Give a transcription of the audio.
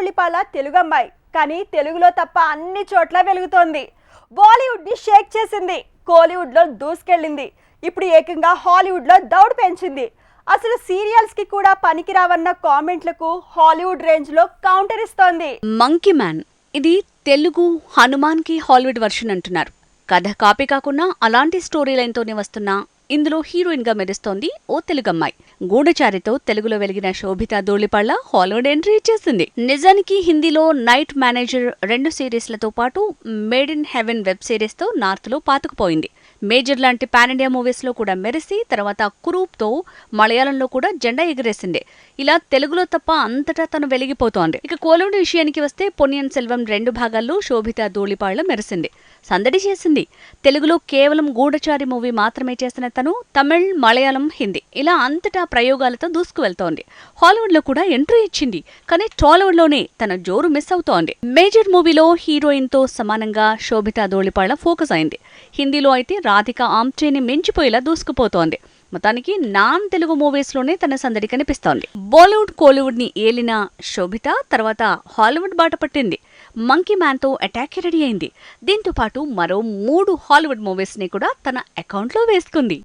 ధూళిపాల తెలుగు అమ్మాయి. కానీ తెలుగులో తప్ప అన్ని చోట్ల వెలుగుతోంది. బాలీవుడ్ని షేక్ చేసింది. కోలీవుడ్లో దూసుకెళ్ళింది. ఇప్పుడు ఏకంగా హాలీవుడ్లో దౌడు పెంచింది. అసలు సీరియల్స్కి కూడా పనికిరావన్న కామెంట్లకు హాలీవుడ్ రేంజ్లో కౌంటర్ ఇస్తోంది. Monkey man. ఇది తెలుగు హనుమాన్కి హాలీవుడ్ వర్షన్ అంటున్నారు. కథ కాపీ కాకుండా అలాంటి స్టోరీ లైన్తోనే వస్తున్న ఇందులో హీరోయిన్గా మెరుస్తోంది ఓ తెలుగమ్మాయి గూఢచారితో తెలుగులో వెలిగిన శోభిత ధూళిపళ్ళ హాలీవుడ్ ఎంట్రీ ఇచ్చేసింది. నిజానికి హిందీలో నైట్ మేనేజర్ రెండు సిరీస్లతో పాటు మేడ్ ఇన్ హెవెన్ వెబ్ సిరీస్తో నార్త్లో పాతుకుపోయింది. మేజర్ లాంటి పాన్ ఇండియా మూవీస్లో కూడా మెరిసి తర్వాత కురూప్తో మలయాళంలో కూడా జెండా ఎగిరేసింది. ఇలా తెలుగులో తప్ప అంతటా తను వెలిగిపోతోంది. ఇక కోలుడు విషయానికి వస్తే పొన్నియన్ సెల్వం రెండు భాగాల్లో శోభిత ధూళిపాళ్ళ మెరిసింది. సందడి చేసింది. తెలుగులో కేవలం గూఢచారి మూవీ మాత్రమే చేసిన తను తమిళ్ మలయాళం హిందీ ఇలా అంతటా ప్రయోగాలతో దూసుకు వెళ్తోంది కూడా ఎంట్రీ ఇచ్చింది కానీ టాలీవుడ్లోనే తన జోరు మిస్ అవుతోంది. మేజర్ మూవీలో హీరోయిన్తో సమానంగా శోభితా ధోళిపాళ ఫోకస్ అయింది. హిందీలో అయితే రాధిక ఆమ్చేని మించిపోయేలా దూసుకుపోతోంది. మొత్తానికి నాన్ తెలుగు మూవీస్లోనే తన సందడి కనిపిస్తోంది. బాలీవుడ్ కోలీవుడ్ని ఏలిన శోభిత తర్వాత హాలీవుడ్ బాట పట్టింది. మంకీ మ్యాన్ అటాక్ రెడీ అయింది. దీంతో పాటు మరో మూడు హాలీవుడ్ మూవీస్ని కూడా తన అకౌంట్లో వేసుకుంది.